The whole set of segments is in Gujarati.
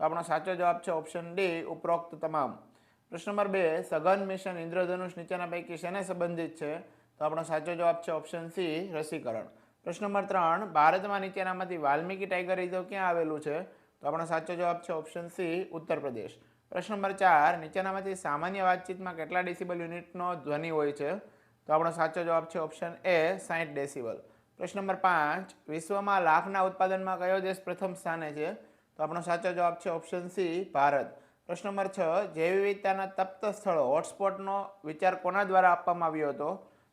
તો આપણો સાચો જવાબ છે ઓપ્શન ડી ઉપરોક્ત તમામ. પ્રશ્ન નંબર બે, સઘન મિશન ઇન્દ્રધનુષ નીચેના પૈકી શેને સંબંધિત છે? તો આપણો સાચો જવાબ છે ઓપ્શન સી રસીકરણ. પ્રશ્ન નંબર ત્રણ, ભારતમાં નીચેનામાંથી વાલ્મીકી ટાઈગર રિઝર્વ ક્યાં આવેલું છે? તો આપણો સાચો જવાબ છે ઓપ્શન સી ઉત્તર પ્રદેશ. પ્રશ્ન નંબર ચાર, નીચેનામાંથી સામાન્ય વાતચીતમાં કેટલા ડેસિબલ યુનિટનો ધ્વનિ હોય છે? તો આપણો સાચો જવાબ છે ઓપ્શન એ સાઠ ડેસિબલ પ્રશ્ન નંબર પાંચ, વિશ્વમાં લાખના ઉત્પાદનમાં કયો દેશ પ્રથમ સ્થાને છે? તો આપણો સાચો જવાબ છે ઓપ્શન સી ભારત. પ્રશ્ન નંબર છ જૈવ વિવિધતાના તપ્ત સ્થળો હોટસ્પોટનો વિચાર કોના દ્વારા આપવામાં આવ્યો હતો?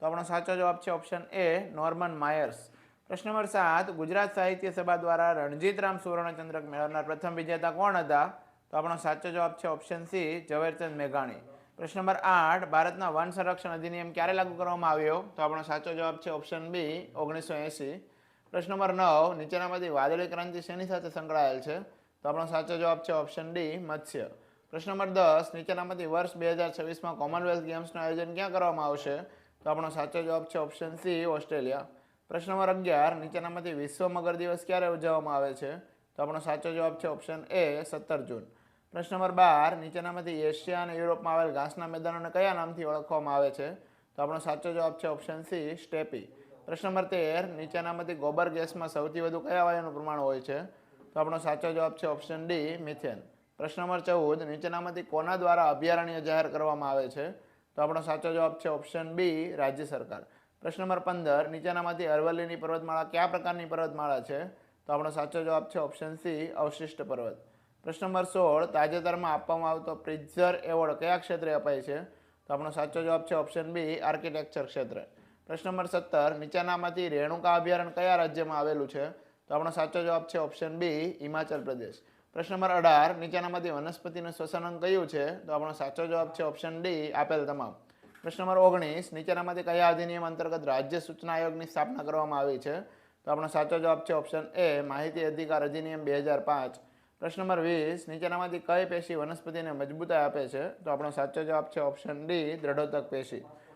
તો આપણો સાચો જવાબ છે ઓપ્શન એ નોર્મન માયર્સ. પ્રશ્ન નંબર સાત, ગુજરાત સાહિત્ય સભા દ્વારા રણજીતરામ સુવર્ણચંદ્રક મેળવનાર પ્રથમ વિજેતા કોણ હતા? તો આપણો સાચો જવાબ છે ઓપ્શન સી ઝવેરચંદ મેઘાણી. પ્રશ્ન નંબર આઠ, ભારતના વન સંરક્ષણ અધિનિયમ ક્યારે લાગુ કરવામાં આવ્યો? તો આપણો સાચો જવાબ છે ઓપ્શન બી ઓગણીસો એંસી પ્રશ્ન નંબર નવ, નીચેનામાંથી વાદળી ક્રાંતિ શેની સાથે સંકળાયેલ છે? તો આપણો સાચો જવાબ છે ઓપ્શન ડી મત્સ્ય. પ્રશ્ન નંબર દસ, નીચેનામાંથી વર્ષ બે હજાર છવ્વીસમાં કોમનવેલ્થ ગેમ્સનું આયોજન ક્યાં કરવામાં આવશે? તો આપણો સાચો જવાબ છે ઓપ્શન સી ઓસ્ટ્રેલિયા. પ્રશ્ન નંબર અગિયાર, નીચેનામાંથી વિશ્વ મગર દિવસ ક્યારે ઉજવવામાં આવે છે? તો આપણો સાચો જવાબ છે ઓપ્શન એ સત્તર જૂન. પ્રશ્ન નંબર બાર, નીચેનામાંથી એશિયા અને યુરોપમાં આવેલ ઘાસના મેદાનોને કયા નામથી ઓળખવામાં આવે છે? તો આપણો સાચો જવાબ છે ઓપ્શન સી સ્ટેપી. પ્રશ્ન નંબર તેર, નીચેનામાંથી ગોબર ગેસમાં સૌથી વધુ કયા વાયુનું પ્રમાણ હોય છે? તો આપણો સાચો જવાબ છે ઓપ્શન ડી, મિથેન. પ્રશ્ન નંબર ચૌદ, નીચેનામાંથી કોના દ્વારા અભયારણ્ય જાહેર કરવામાં આવે છે? તો આપણો સાચો જવાબ છે ઓપ્શન બી, રાજ્ય સરકાર. પ્રશ્ન નંબર પંદર, નીચેનામાંથી અરવલ્લીની પર્વતમાળા કયા પ્રકારની પર્વતમાળા છે? તો આપણો સાચો જવાબ છે ઓપ્શન સી, અવશિષ્ટ પર્વત. પ્રશ્ન નંબર સોળ, તાજેતરમાં આપવામાં આવતો પ્રિઝર એવોર્ડ કયા ક્ષેત્રે અપાય છે? તો આપણો સાચો જવાબ છે ઓપ્શન બી, આર્કિટેક્ચર ક્ષેત્રે. પ્રશ્ન નંબર સત્તર નીચેનામાંથી રેણુકા અભયારણ્ય કયા રાજ્યમાં આવેલું છે? તો આપણો સાચો જવાબ છે ઓપ્શન બી હિમાચલ પ્રદેશ. પ્રશ્ન નંબર અઢાર નીચેનામાંથી વનસ્પતિનું શ્વસન અંગ કયું છે? તો આપણો સાચો જવાબ છે ઓપ્શન ડી આપેલ તમામ. પ્રશ્ન નંબર ઓગણીસ નીચેનામાંથી કયા અધિનિયમ અંતર્ગત રાજ્ય સૂચના આયોગની સ્થાપના કરવામાં આવી છે? તો આપણો સાચો જવાબ છે ઓપ્શન એ માહિતી અધિકાર અધિનિયમ બે હજાર પાંચ. પ્રશ્ન નંબર વીસ નીચેનામાંથી કઈ પેશી વનસ્પતિને મજબૂતાઈ આપે છે? તો આપણો સાચો જવાબ છે ઓપ્શન ડી દ્રઢોતક પેશી.